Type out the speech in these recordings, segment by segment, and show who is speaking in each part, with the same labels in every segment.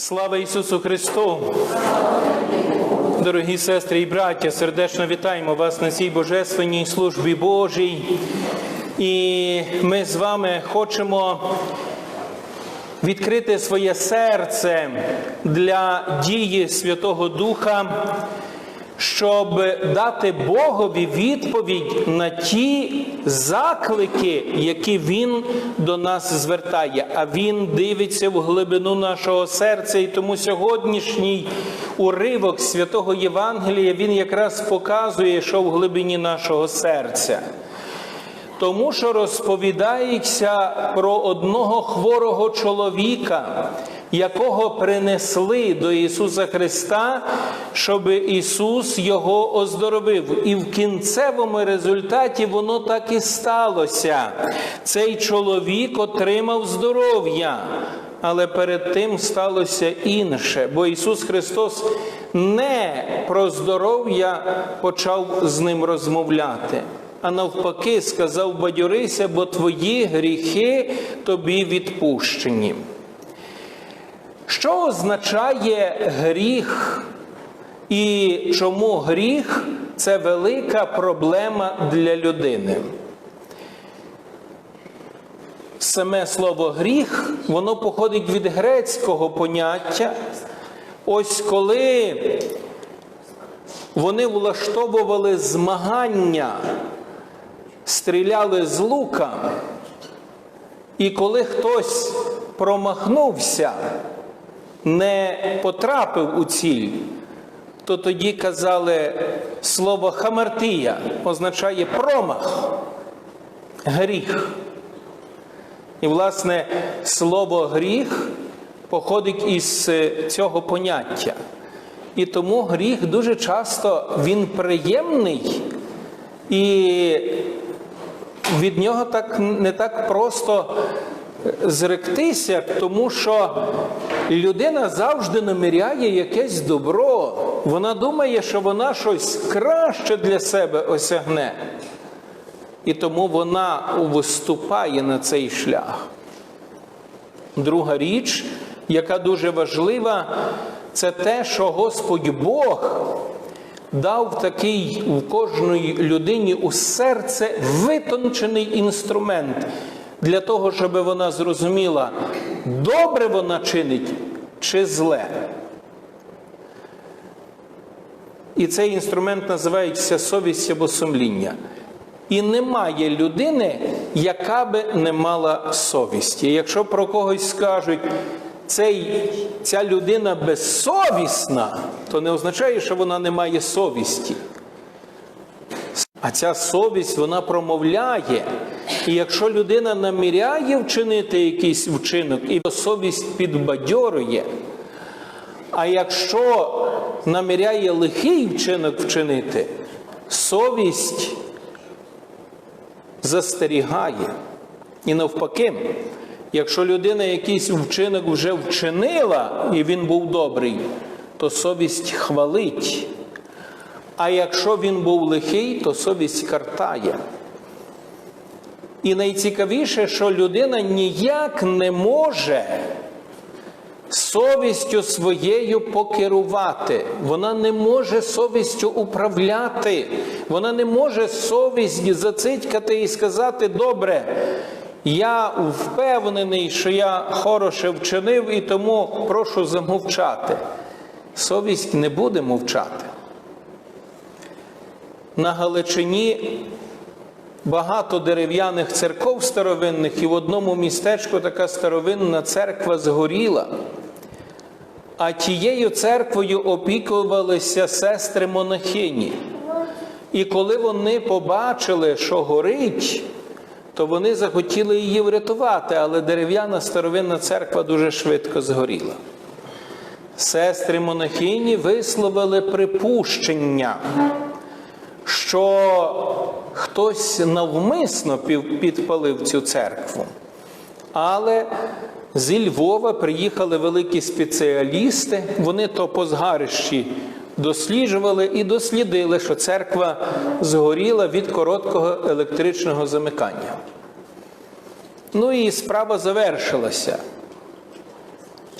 Speaker 1: Слава Ісусу Христу! Дорогі сестри і браття, сердечно вітаємо вас на цій божественній службі Божій. І ми з вами хочемо відкрити своє серце для дії Святого Духа, щоб дати Богові відповідь на ті заклики, які Він до нас звертає. А Він дивиться в глибину нашого серця. І тому сьогоднішній уривок святого Євангелія він якраз показує, що в глибині нашого серця. Тому що розповідається про одного хворого чоловіка, якого принесли до Ісуса Христа, щоб Ісус його оздоровив. І в кінцевому результаті воно так і сталося. Цей чоловік отримав здоров'я. Але перед тим сталося інше, бо Ісус Христос не про здоров'я почав з ним розмовляти а навпаки, сказав бадьорися, бо твої гріхи тобі відпущені. Що означає гріх? І чому гріх це велика проблема для людини? Саме слово гріх, воно походить від грецького поняття. Ось коли вони влаштовували змагання стріляли з лука, і коли хтось промахнувся, не потрапив у ціль, то тоді казали слово хамартія означає промах, гріх. І, власне, слово гріх походить із цього поняття. І тому гріх дуже часто він приємний і від нього так не так просто зректися, тому що людина завжди наміряє якесь добро. Вона думає, що вона щось краще для себе осягне. І тому вона виступає на цей шлях. Друга річ, яка дуже важлива, це те, що Господь Бог дав такий у кожної людині у серце витончений інструмент для того, щоб вона зрозуміла, добре вона чинить чи зле. І цей інструмент називається совість або сумління. І немає людини, яка би не мала совісті. Якщо про когось скажуть, цей, ця людина безсовісна, то не означає, що вона не має совісті. А ця совість вона промовляє. І якщо людина наміряє вчинити якийсь вчинок, і совість підбадьорує. А якщо наміряє лихий вчинок вчинити, совість застерігає. І навпаки, Якщо людина якийсь вчинок вже вчинила, і він був добрий, то совість хвалить. А якщо він був лихий, то совість картає. І найцікавіше, що людина ніяк не може совістю своєю покерувати. Вона не може совістю управляти. Вона не може совість зацитькати і сказати, добре. Я впевнений, що я хороше вчинив і тому прошу замовчати. Совість не буде мовчати. На Галичині багато дерев'яних церков старовинних, і в одному містечку така старовинна церква згоріла. А тією церквою опікувалися сестри монахині. І коли вони побачили, що горить, то вони захотіли її врятувати, але дерев'яна старовинна церква дуже швидко згоріла. Сестри монахині висловили припущення, що хтось навмисно підпалив цю церкву. Але зі Львова приїхали великі спеціалісти, вони то по згарищі досліджували і дослідили, що церква згоріла від короткого електричного замикання. Ну і справа завершилася.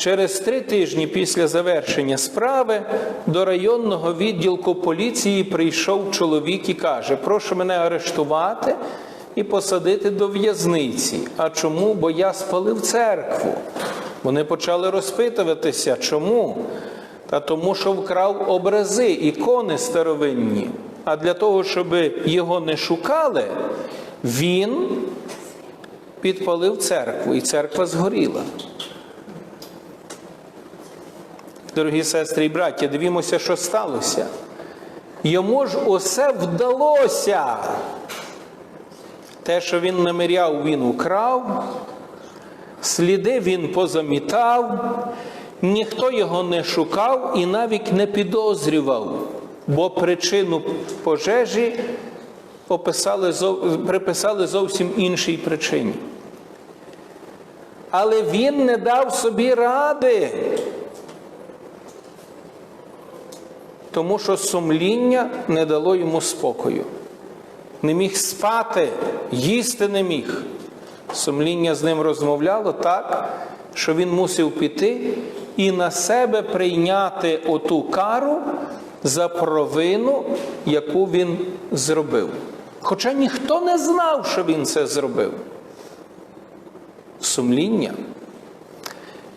Speaker 1: Через три тижні після завершення справи до районного відділку поліції прийшов чоловік і каже: Прошу мене арештувати і посадити до в'язниці. А чому? Бо я спалив церкву. Вони почали розпитуватися, чому? Та тому, що вкрав образи, ікони старовинні. А для того, щоб його не шукали, він підпалив церкву, і церква згоріла. Дорогі сестри і браття, дивімося, що сталося. Йому ж усе вдалося. Те, що він наміряв, він украв, сліди він позамітав, ніхто його не шукав і навіть не підозрював, бо причину пожежі описали, приписали зовсім іншій причині. Але він не дав собі ради. Тому що сумління не дало йому спокою. Не міг спати, їсти не міг. Сумління з ним розмовляло так, що він мусив піти і на себе прийняти оту кару за провину, яку він зробив. Хоча ніхто не знав, що він це зробив. Сумління.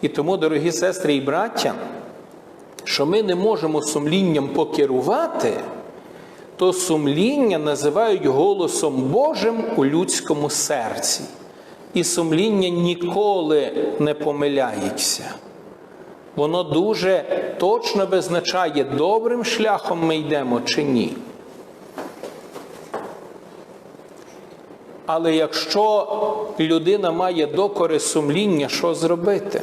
Speaker 1: І тому, дорогі сестри і браття, що ми не можемо сумлінням покерувати, то сумління називають голосом Божим у людському серці. І сумління ніколи не помиляється. Воно дуже точно визначає, добрим шляхом ми йдемо чи ні. Але якщо людина має докори сумління, що зробити?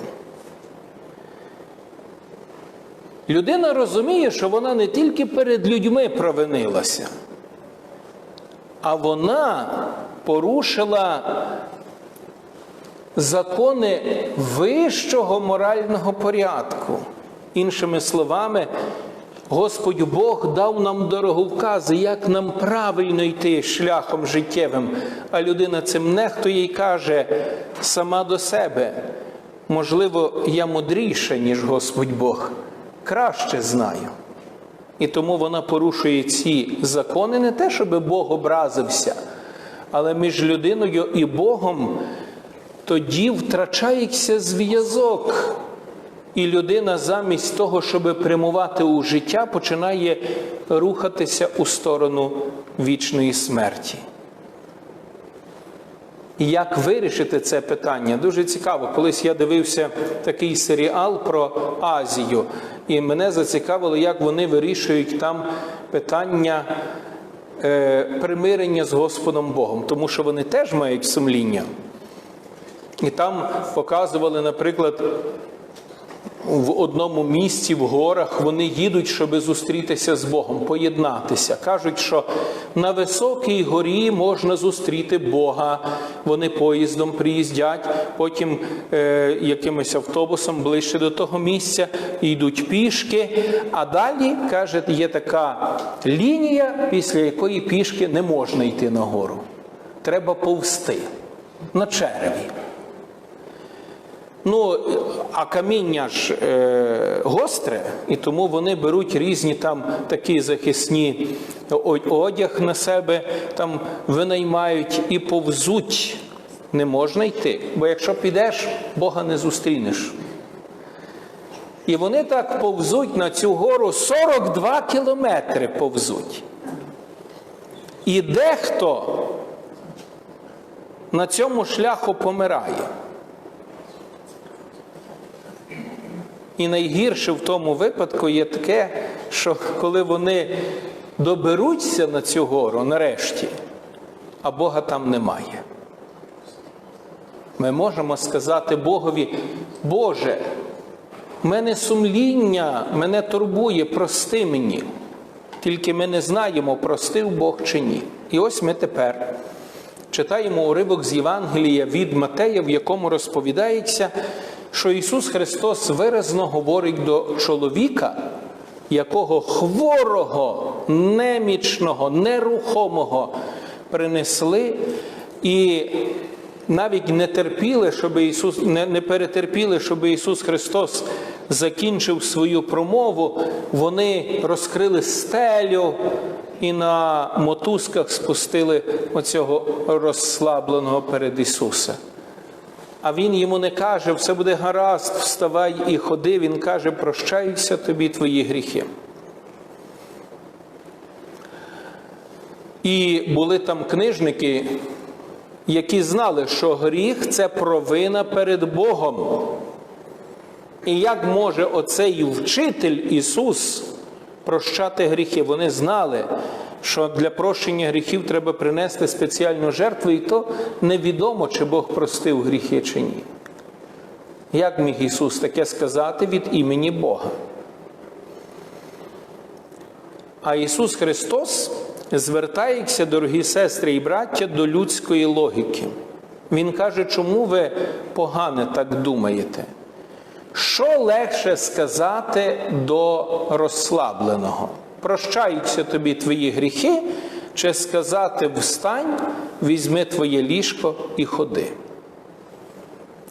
Speaker 1: Людина розуміє, що вона не тільки перед людьми провинилася, а вона порушила закони вищого морального порядку. Іншими словами, Господь Бог дав нам дороговкази, як нам правильно йти шляхом життєвим, а людина цим нехтує і каже сама до себе. Можливо, я мудріша, ніж Господь Бог краще знаю. І тому вона порушує ці закони не те, щоб Бог образився, але між людиною і Богом тоді втрачається зв'язок. І людина замість того, щоб прямувати у життя, починає рухатися у сторону вічної смерті. І як вирішити це питання? Дуже цікаво. Колись я дивився такий серіал про Азію, і мене зацікавило, як вони вирішують там питання е, примирення з Господом Богом, тому що вони теж мають сумління. І там показували, наприклад, в одному місці в горах вони їдуть, щоб зустрітися з Богом, поєднатися. Кажуть, що на високій горі можна зустріти Бога. Вони поїздом приїздять, потім е, якимось автобусом ближче до того місця йдуть пішки. А далі каже, є така лінія, після якої пішки не можна йти на гору. Треба повсти на череві. Ну, а каміння ж е, гостре, і тому вони беруть різні там такі захисні одяг на себе, там винаймають і повзуть. Не можна йти, бо якщо підеш, Бога не зустрінеш. І вони так повзуть на цю гору 42 кілометри повзуть. І дехто на цьому шляху помирає. І найгірше в тому випадку є таке, що коли вони доберуться на цю гору нарешті, а Бога там немає. Ми можемо сказати Богові, Боже, мене сумління, мене турбує, прости мені. Тільки ми не знаємо, простив Бог чи ні. І ось ми тепер читаємо уривок з Євангелія від Матея, в якому розповідається, що Ісус Христос виразно говорить до чоловіка, якого хворого, немічного, нерухомого принесли і навіть не терпіли, щоб Ісус не, не перетерпіли, щоб Ісус Христос закінчив свою промову, вони розкрили стелю і на мотузках спустили оцього розслабленого перед Ісуса. А Він йому не каже, все буде гаразд, вставай і ходи. Він каже, прощаються тобі твої гріхи. І були там книжники, які знали, що гріх це провина перед Богом. І як може оцей вчитель Ісус прощати гріхи? Вони знали, що для прощення гріхів треба принести спеціальну жертву, і то невідомо, чи Бог простив гріхи чи ні. Як міг Ісус таке сказати від імені Бога? А Ісус Христос звертається, дорогі сестри і браття, до людської логіки. Він каже, чому ви погане так думаєте? Що легше сказати до розслабленого? Прощаються тобі твої гріхи, чи сказати встань, візьми твоє ліжко і ходи.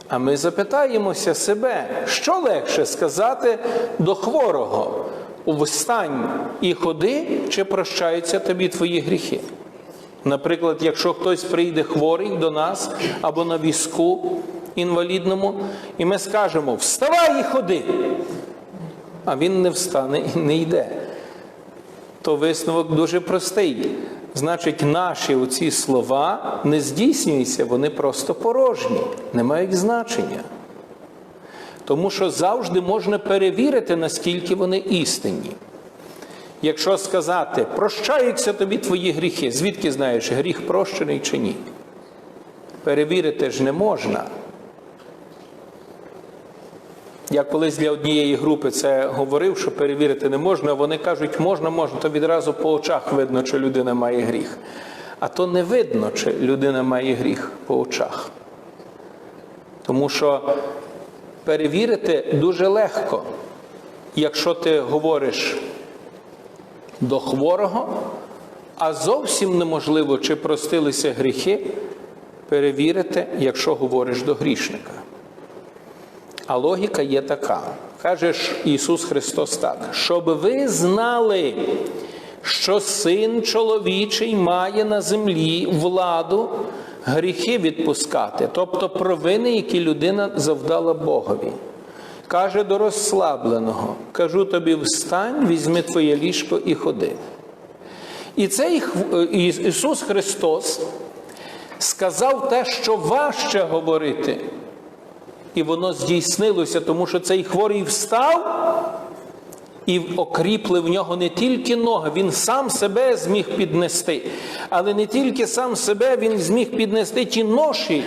Speaker 1: А ми запитаємося себе, що легше сказати до хворого? Встань і ходи, чи прощаються тобі твої гріхи? Наприклад, якщо хтось прийде хворий до нас або на візку інвалідному, і ми скажемо Вставай і ходи, а він не встане і не йде. То висновок дуже простий. Значить, наші оці слова не здійснюються, вони просто порожні, не мають значення. Тому що завжди можна перевірити, наскільки вони істинні. Якщо сказати, прощаються тобі твої гріхи, звідки знаєш, гріх прощений чи ні? Перевірити ж не можна. Я колись для однієї групи це говорив, що перевірити не можна, а вони кажуть, можна, можна, то відразу по очах видно, чи людина має гріх. А то не видно, чи людина має гріх по очах. Тому що перевірити дуже легко, якщо ти говориш до хворого, а зовсім неможливо, чи простилися гріхи, перевірити, якщо говориш до грішника. А логіка є така. Каже ж Ісус Христос так, щоб ви знали, що син чоловічий має на землі владу гріхи відпускати, тобто провини, які людина завдала Богові. Каже до розслабленого: кажу тобі, встань, візьми твоє ліжко і ходи. І цей Ісус Христос сказав те, що важче говорити. І воно здійснилося, тому що цей хворий встав і окріпли в нього не тільки ноги, він сам себе зміг піднести, але не тільки сам себе він зміг піднести ті ноші,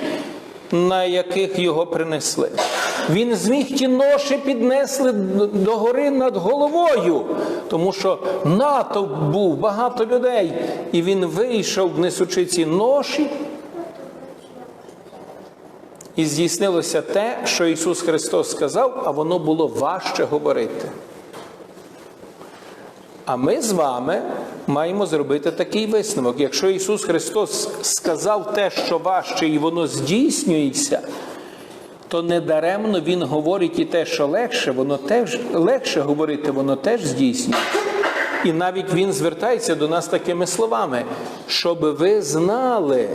Speaker 1: на яких його принесли. Він зміг ті ноші піднесли до гори над головою, тому що натовп був багато людей, і він вийшов, несучи ці ноші. І здійснилося те, що Ісус Христос сказав, а воно було важче говорити. А ми з вами маємо зробити такий висновок. Якщо Ісус Христос сказав те, що важче, і воно здійснюється, то недаремно Він говорить і те, що легше, воно теж легше говорити, воно теж здійснюється. І навіть Він звертається до нас такими словами, щоб ви знали,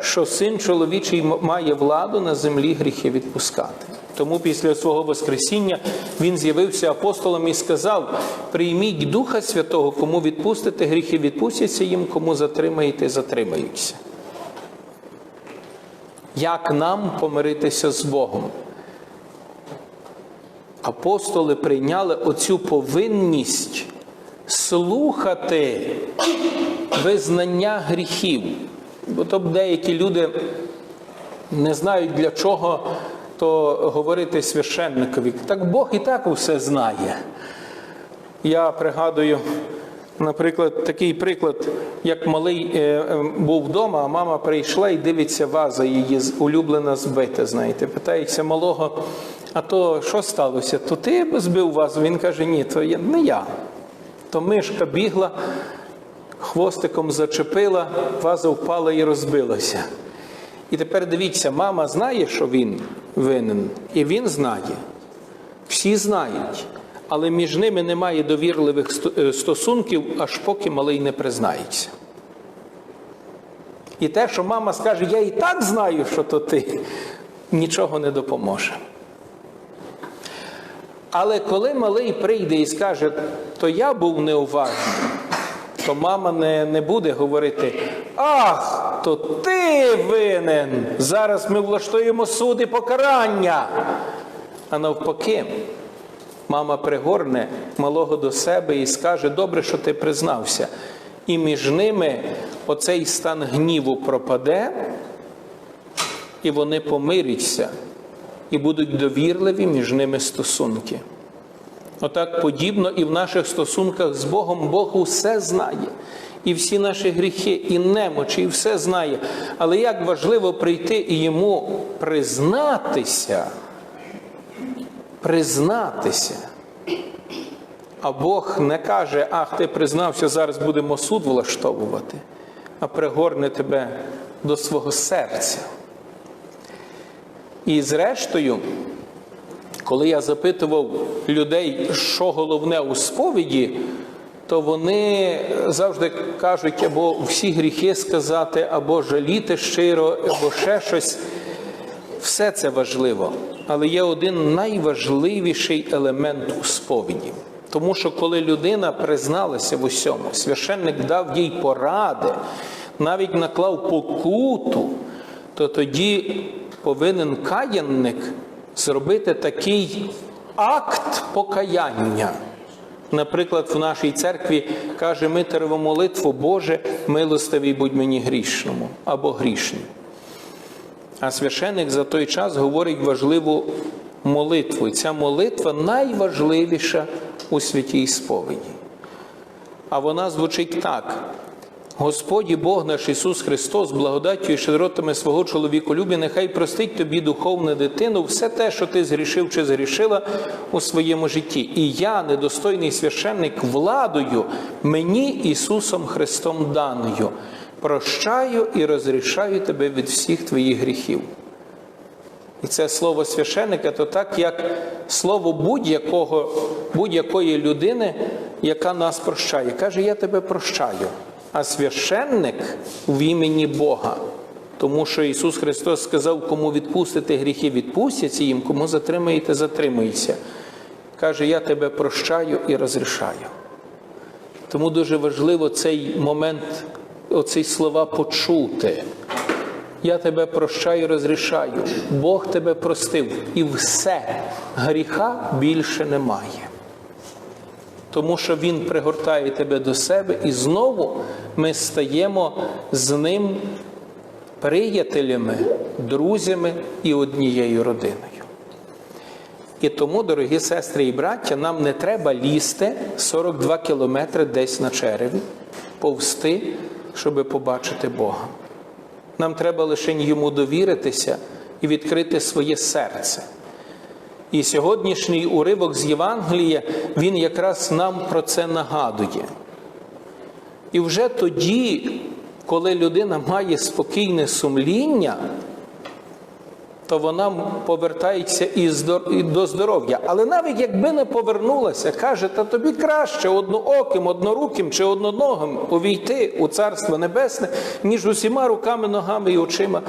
Speaker 1: що син чоловічий має владу на землі гріхи відпускати. Тому після свого Воскресіння він з'явився апостолом і сказав: прийміть Духа Святого, кому відпустите гріхи, відпустяться їм, кому затримаєте, затримаються. Як нам помиритися з Богом? Апостоли прийняли оцю повинність слухати визнання гріхів. Бо то деякі люди не знають для чого то говорити священникові. Так Бог і так усе знає. Я пригадую, наприклад, такий приклад, як малий е, був вдома, а мама прийшла і дивиться ваза, її улюблена збита. Знаєте, питається малого, а то що сталося? То ти збив вазу? Він каже, ні, то я, не я. То мишка бігла хвостиком зачепила, ваза впала і розбилася. І тепер дивіться, мама знає, що він винен, і він знає. Всі знають, але між ними немає довірливих е, стосунків, аж поки малий не признається. І те, що мама скаже, я і так знаю, що то ти, нічого не допоможе. Але коли малий прийде і скаже, то я був неуважний, то мама не, не буде говорити: Ах, то ти винен! Зараз ми влаштуємо суд і покарання. А навпаки, мама пригорне малого до себе і скаже: Добре, що ти признався. І між ними оцей стан гніву пропаде, і вони помиряться, і будуть довірливі між ними стосунки. Отак подібно і в наших стосунках з Богом Бог усе знає. І всі наші гріхи, і немочі, і все знає. Але як важливо прийти і йому признатися, признатися. А Бог не каже, ах, ти признався, зараз будемо суд влаштовувати, а пригорне тебе до свого серця. І зрештою, коли я запитував людей, що головне у сповіді, то вони завжди кажуть або всі гріхи сказати, або жаліти щиро, або ще щось. Все це важливо, але є один найважливіший елемент у сповіді. Тому що коли людина призналася в усьому, священник дав їй поради, навіть наклав покуту, то тоді повинен каянник зробити такий акт покаяння. Наприклад, в нашій церкві каже Митерову молитву Боже, милостивий будь мені грішному або грішній. А священик за той час говорить важливу молитву. І ця молитва найважливіша у святій сповіді. А вона звучить так: Господі Бог наш Ісус Христос, благодаттю і щедротами свого чоловіколюбі, нехай простить тобі духовне дитину все те, що ти згрішив чи згрішила у своєму житті. І я, недостойний священник, владою мені Ісусом Христом даною, прощаю і розрішаю тебе від всіх твоїх гріхів. І це слово священика, то так, як слово будь-якого, будь-якої людини, яка нас прощає. Каже, я тебе прощаю. А священник в імені Бога. Тому що Ісус Христос сказав, кому відпустите гріхи, відпустяться їм, кому затримаєте, затримується. Каже, я тебе прощаю і розрішаю. Тому дуже важливо цей момент, оці слова почути. Я тебе прощаю, розрішаю. Бог тебе простив, і все гріха більше немає. Тому що Він пригортає тебе до себе, і знову ми стаємо з ним приятелями, друзями і однією родиною. І тому, дорогі сестри і браття, нам не треба лізти 42 кілометри десь на череві, повсти, щоб побачити Бога. Нам треба лише йому довіритися і відкрити своє серце. І сьогоднішній уривок з Євангелія, він якраз нам про це нагадує. І вже тоді, коли людина має спокійне сумління, то вона повертається і до здоров'я. Але навіть якби не повернулася, каже, та тобі краще однооким, одноруким чи одноногим увійти у Царство Небесне, ніж усіма руками, ногами і очима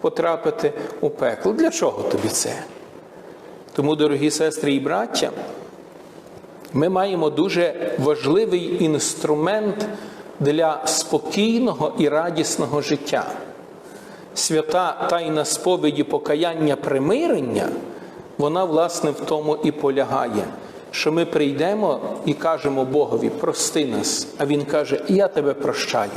Speaker 1: потрапити у пекло. Для чого тобі це? Тому, дорогі сестри і браття, ми маємо дуже важливий інструмент для спокійного і радісного життя. Свята тайна сповіді покаяння примирення, вона, власне, в тому і полягає, що ми прийдемо і кажемо Богові, прости нас, а Він каже, я тебе прощаю.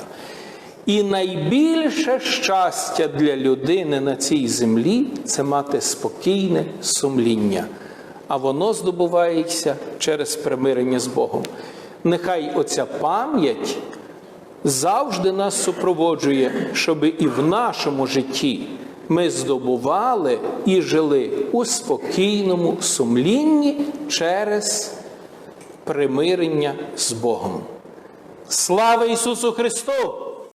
Speaker 1: І найбільше щастя для людини на цій землі це мати спокійне сумління, а воно здобувається через примирення з Богом. Нехай оця пам'ять завжди нас супроводжує, щоб і в нашому житті ми здобували і жили у спокійному сумлінні через примирення з Богом. Слава Ісусу Христу!